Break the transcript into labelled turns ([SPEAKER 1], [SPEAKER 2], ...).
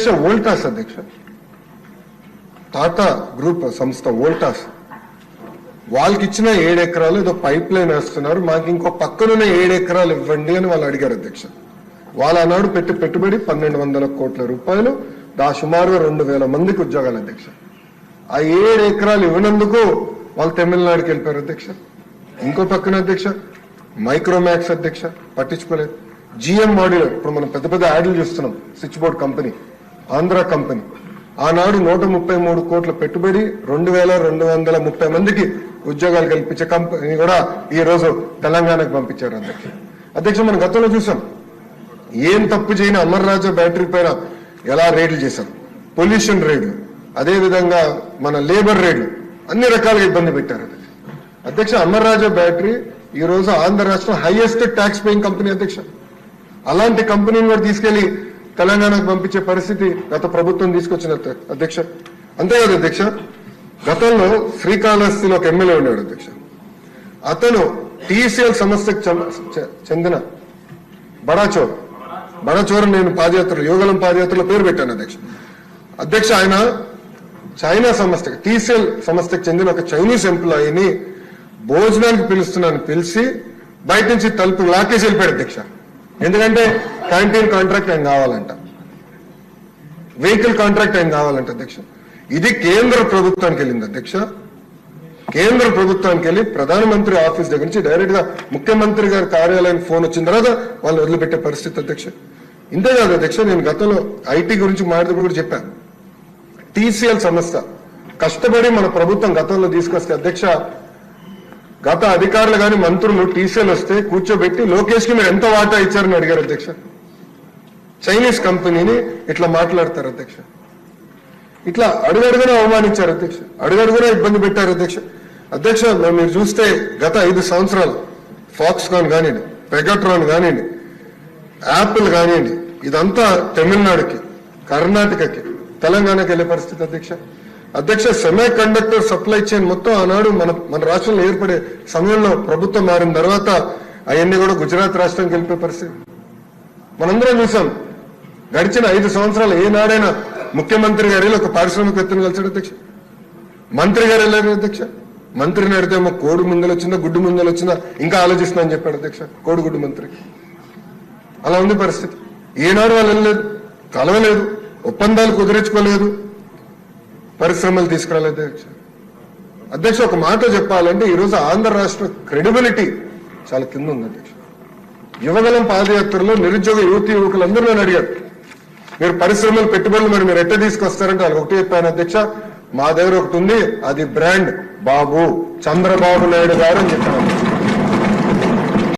[SPEAKER 1] అధ్యక్ష వోల్టాస్ అధ్యక్ష. టాటా గ్రూప్ సంస్థ వోల్టాస్. వాళ్ళకి ఇచ్చిన ఏడు ఎకరాలు ఏదో పైప్ లైన్ వేస్తున్నారు మాకు ఇంకో పక్కనున్న ఏడు ఎకరాలు ఇవ్వండి అని వాళ్ళు అడిగారు అధ్యక్ష. వాళ్ళ ఆనాడు పెట్టి పెట్టుబడి పన్నెండు వందల కోట్ల రూపాయలు దా సుమారుగా రెండు వేల మందికి ఉద్యోగాలు అధ్యక్ష. ఆ ఏడు ఎకరాలు ఇవ్వనందుకు వాళ్ళు తమిళనాడుకి వెళ్ళిపోయారు అధ్యక్ష. ఇంకో పక్కన అధ్యక్ష మైక్రోమాక్స్ అధ్యక్ష పట్టించుకోలేదు. జిఎం మాడ్యులర్ ఇప్పుడు మనం పెద్ద పెద్ద యాడ్లు చూస్తున్నాం switch board company. Andhra company. ఆనాడు నూట ముప్పై మూడు కోట్ల పెట్టుబడి రెండు వేల రెండు వందల ముప్పై మందికి ఉద్యోగాలు కల్పించే కంపెనీ కూడా ఈ రోజు తెలంగాణకు పంపించారు అధ్యక్ష అధ్యక్ష మనం గతంలో చూసాం. ఏం తప్పు చేయని అమర్ బ్యాటరీ పైన ఎలా రేట్లు చేశారు? పొల్యూషన్ రేట్లు అదేవిధంగా మన లేబర్ రేట్లు అన్ని రకాలుగా ఇబ్బంది పెట్టారు అధ్యక్ష అమర్రాజా బ్యాటరీ ఈ రోజు ఆంధ్ర రాష్ట్రం హైయెస్ట్ ట్యాక్స్ పేయింగ్ కంపెనీ అధ్యక్ష. అలాంటి కంపెనీని కూడా తీసుకెళ్ళి తెలంగాణకు పంపించే పరిస్థితి గత ప్రభుత్వం తీసుకొచ్చిన అధ్యక్ష. అంతేకాదు అధ్యక్ష గతంలో శ్రీకాళహస్తిలో ఒక ఎమ్మెల్యే ఉన్నాడు అధ్యక్ష. అతను టీసీఎల్ సంస్థకు చె- చెందిన బడాచోర్. బడాచోర్ నేను పాదయాత్ర యోగలం పాదయాత్రలో పేరు పెట్టాను అధ్యక్ష. అధ్యక్ష ఆయన చైనా సంస్థకి టీసీఎల్ సంస్థకి చెందిన ఒక చైనీస్ ఎంప్లాయీని భోజనానికి పిలుస్తున్నాను పిలిచి బయట నుంచి తలుపు లాకేసి వెళ్ళిపోయాడు అధ్యక్ష. ఎందుకంటే క్యాంటీన్ కాంట్రాక్ట్ ఆయన కావాలంట? వెహికల్ కాంట్రాక్ట్ ఆయన కావాలంట అధ్యక్ష? ఇది కేంద్ర ప్రభుత్వానికి వెళ్ళింది అధ్యక్ష. కేంద్ర ప్రభుత్వానికి వెళ్ళి ప్రధానమంత్రి ఆఫీస్ దగ్గర నుంచి డైరెక్ట్గా ముఖ్యమంత్రి గారి కార్యాలయానికి ఫోన్ వచ్చిన తర్వాత వాళ్ళు వదిలిపెట్టే పరిస్థితి అధ్యక్ష. ఇంతే కాదు అధ్యక్ష నేను గతంలో ఐటీ గురించి మాట్లాడేటప్పుడు కూడా చెప్పాను. టీసీఎల్ సంస్థ కష్టపడి మన ప్రభుత్వం గతంలో తీసుకొస్తే అధ్యక్ష గత అధికారులు గాని మంత్రులు టీసీలు వస్తే కూర్చోబెట్టి లోకేష్కి మీరు ఎంత వాటా ఇచ్చారని అడిగారు అధ్యక్ష. చైనీస్ కంపెనీని ఇట్లా మాట్లాడతారు అధ్యక్ష. ఇట్లా అడుగడుగునా అవమానించారు అధ్యక్ష. అడుగడుగునే ఇబ్బంది పెట్టారు అధ్యక్ష. అధ్యక్ష మీరు చూస్తే గత ఐదు సంవత్సరాలు ఫాక్స్కాన్ కానివ్వండి పెగట్రాన్ కానివ్వండి యాపిల్ కానివ్వండి ఇదంతా తమిళనాడుకి కర్ణాటకకి తెలంగాణకి వెళ్ళే పరిస్థితి అధ్యక్ష. అధ్యక్ష సెమీ కండక్టర్ సప్లై చైన్ మొత్తం ఆనాడు మన మన రాష్ట్రంలో ఏర్పడే సమయంలో ప్రభుత్వం మారిన తర్వాత అవన్నీ కూడా గుజరాత్ రాష్ట్రానికి వెళ్ళిపోయే పరిస్థితి. మనందరం చూసాం గడిచిన ఐదు సంవత్సరాలు ఏనాడైనా ముఖ్యమంత్రి గారి ఒక పారిశ్రామికవేత్తను కలిసాడు అధ్యక్ష. మంత్రి గారు వెళ్ళారు అధ్యక్ష? మంత్రిని అడిగితే మా కోడి ముందలు వచ్చిందా గుడ్డు ముందలు వచ్చిందా ఇంకా ఆలోచిస్తున్నా అని చెప్పాడు అధ్యక్ష కోడిగుడ్డు మంత్రి. అలా ఉంది పరిస్థితి. ఏనాడు వాళ్ళు వెళ్ళలేదు కలవలేదు ఒప్పందాలు కుదిరించుకోలేదు పరిశ్రమలు తీసుకురాలి అధ్యక్ష. అధ్యక్ష ఒక మాట చెప్పాలంటే ఈరోజు ఆంధ్ర రాష్ట్ర క్రెడిబిలిటీ చాలా కింద ఉంది అధ్యక్ష. యువగలం పాదయాత్రలో నిరుద్యోగ యువతి యువకులందరూ నేను అడిగారు. మీరు పరిశ్రమలు పెట్టుబడులు మరి మీరు ఎట్ట తీసుకొస్తారంటే వాళ్ళకి ఒకటి చెప్పాను అధ్యక్ష. మా దగ్గర ఒకటి ఉంది అది బ్రాండ్ బాబు చంద్రబాబు నాయుడు గారు అని చెప్పాను